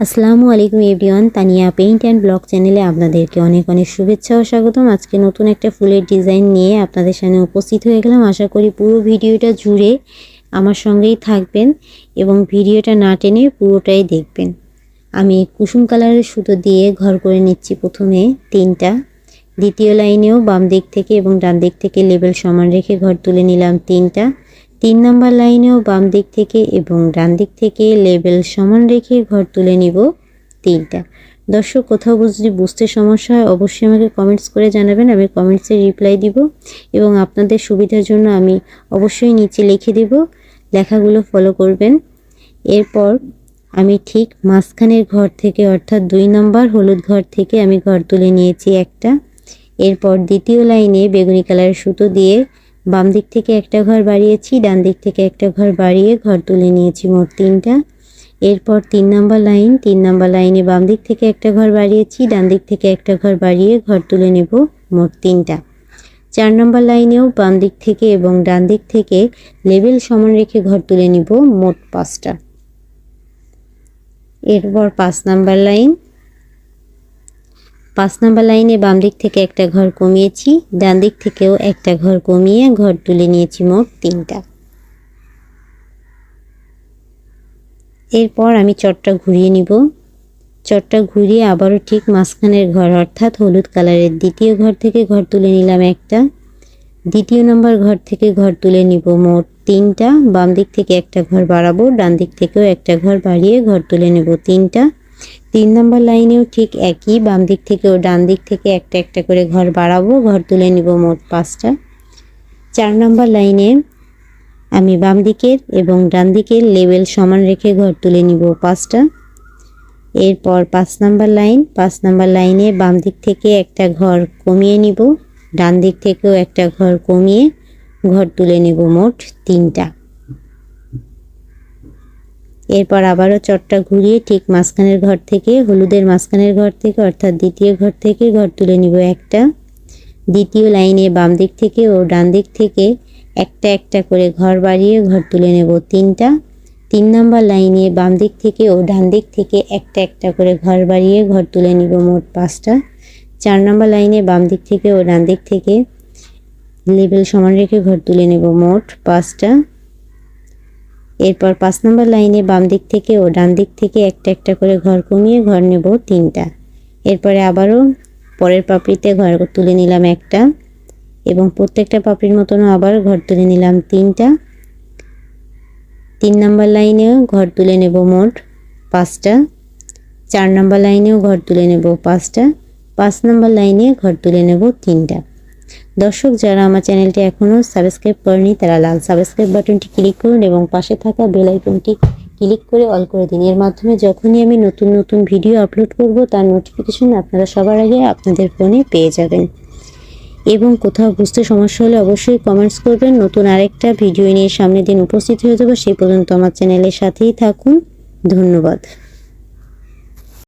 আসসালামু আলাইকুম everyone, Tania paint and blog চ্যানেলে আপনাদেরকে অনেক অনেক শুভেচ্ছা ও স্বাগতম। আজকে নতুন একটা ফুলের ডিজাইন নিয়ে আপনাদের সামনে উপস্থিত হয়ে গেলাম। আশা করি পুরো ভিডিওটা জুড়ে আমার সঙ্গেই থাকবেন এবং ভিডিওটা না টেনে পুরোটাই দেখবেন। আমি কুসুম কালারের সুতো দিয়ে ঘর করে নিচ্ছি প্রথমে তিনটা। দ্বিতীয় লাইনেও বাম দিক থেকে এবং ডান দিক থেকে লেবেল সমান রেখে ঘর তুলে নিলাম তিনটা। তিন নম্বর লাইনেও বাম দিক থেকে এবং ডান দিক থেকে লেবেল সমান রেখে ঘর তুলে নিব তিনটা। দর্শক, কোথাও যদি বুঝতে সমস্যা হয়, অবশ্যই আমাকে কমেন্টস করে জানাবেন, আমি কমেন্টসে রিপ্লাই দিব এবং আপনাদের সুবিধার জন্য আমি অবশ্যই নিচে লিখে দিব, লেখাগুলো ফলো করবেন। এরপর আমি ঠিক মাঝখানের ঘর থেকে, অর্থাৎ দুই নম্বর হলুদ ঘর থেকে আমি ঘর তুলে নিয়েছি একটা। এরপর দ্বিতীয় লাইনে বেগুনি কালারের সুতো দিয়ে বাম দিক থেকে একটা ঘর বাড়িয়েছি, ডান দিক থেকে একটা ঘর বাড়িয়ে ঘর তুলে নিয়েছি মোট তিনটা। এরপর তিন নাম্বার লাইন, তিন নাম্বার লাইনে বাম দিক থেকে একটা ঘর বাড়িয়েছি, ডান দিক থেকে একটা ঘর বাড়িয়ে ঘর তুলে নেব মোট তিনটা। চার নম্বর লাইনেও বাম দিক থেকে এবং ডান দিক থেকে লেবেল সমান রেখে ঘর তুলে নিব মোট পাঁচটা। এরপর পাঁচ নাম্বার লাইন পাঁচ নাম্বার লাইনে বাম দিক থেকে একটা ঘর কমিয়েছি, ডান দিক থেকেও একটা ঘর কমিয়ে ঘর তুলে নিয়েছি মোট তিনটা। এরপর আমি চটটা ঘুরিয়ে নিব। চটটা ঘুরিয়ে আবারও ঠিক মাঝখানের ঘর, অর্থাৎ হলুদ কালারের দ্বিতীয় ঘর থেকে ঘর তুলে নিলাম একটা। দ্বিতীয় নম্বর ঘর থেকে ঘর তুলে নিব মোট তিনটা। বাম দিক থেকে একটা ঘর বাড়াবো, ডান দিক থেকেও একটা ঘর বাড়িয়ে ঘর তুলে নেব তিনটা। তিন নম্বর লাইনেও ঠিক একই, বাম দিক থেকেও ডান দিক থেকে একটা একটা করে ঘর বাড়াবো, ঘর তুলে নিব মোট পাঁচটা। চার নম্বর লাইনে আমি বাম দিকের এবং ডান দিকের লেভেল সমান রেখে ঘর তুলে নিব পাঁচটা। এরপর পাঁচ নাম্বার লাইন, পাঁচ নাম্বার লাইনে বাম দিক থেকে একটা ঘর কমিয়ে নিব, ডান দিক থেকেও একটা ঘর কমিয়ে ঘর তুলে নিব মোট তিনটা। এরপর আবারও চটটা ঘুরিয়ে ঠিক মাঝখানের ঘর থেকে, হলুদের মাঝখানের ঘর থেকে, অর্থাৎ দ্বিতীয় ঘর থেকে ঘর তুলে নিব একটা। দ্বিতীয় লাইনে বাম দিক থেকে ও ডান দিক থেকে একটা একটা করে ঘর বাড়িয়ে ঘর তুলে নেব তিনটা। তিন নম্বর লাইনে বাম দিক থেকে ও ডান দিক থেকে একটা একটা করে ঘর বাড়িয়ে ঘর তুলে নিব মোট পাঁচটা। চার নম্বর লাইনে বাম দিক থেকে ও ডান দিক থেকে লেবেল সমান রেখে ঘর তুলে নেব মোট পাঁচটা। এরপর পাঁচ নম্বর লাইনে বাম দিক থেকে ও ডান দিক থেকে একটা একটা করে ঘর কমিয়ে ঘর নেব তিনটা। এরপরে আবারও পরের পাপড়িতে ঘর তুলে নিলাম একটা এবং প্রত্যেকটা পাপড়ির মতনও আবার ঘর তুলে নিলাম তিনটা। তিন নম্বর লাইনেও ঘর তুলে নেব মোট পাঁচটা। চার নম্বর লাইনেও ঘর তুলে নেব পাঁচটা। পাঁচ নম্বর লাইনে ঘর তুলে নেব তিনটা। দর্শক, যারা আমার চ্যানেলটি এখনও সাবস্ক্রাইব করেনি, তারা লাল সাবস্ক্রাইব বাটনটি ক্লিক করুন এবং পাশে থাকা বেল আইকনটি ক্লিক করে অল করে দিন। এর মাধ্যমে যখনই আমি নতুন নতুন ভিডিও আপলোড করব, তার নোটিফিকেশন আপনারা সবার আগে আপনাদের ফোনে পেয়ে যাবেন। এবং কোথাও বুঝতে সমস্যা হলে অবশ্যই কমেন্টস করবেন। নতুন আরেকটা ভিডিও নিয়ে সামনের দিন উপস্থিত হয়ে যাব। সেই পর্যন্ত আমার চ্যানেলের সাথেই থাকুন। ধন্যবাদ।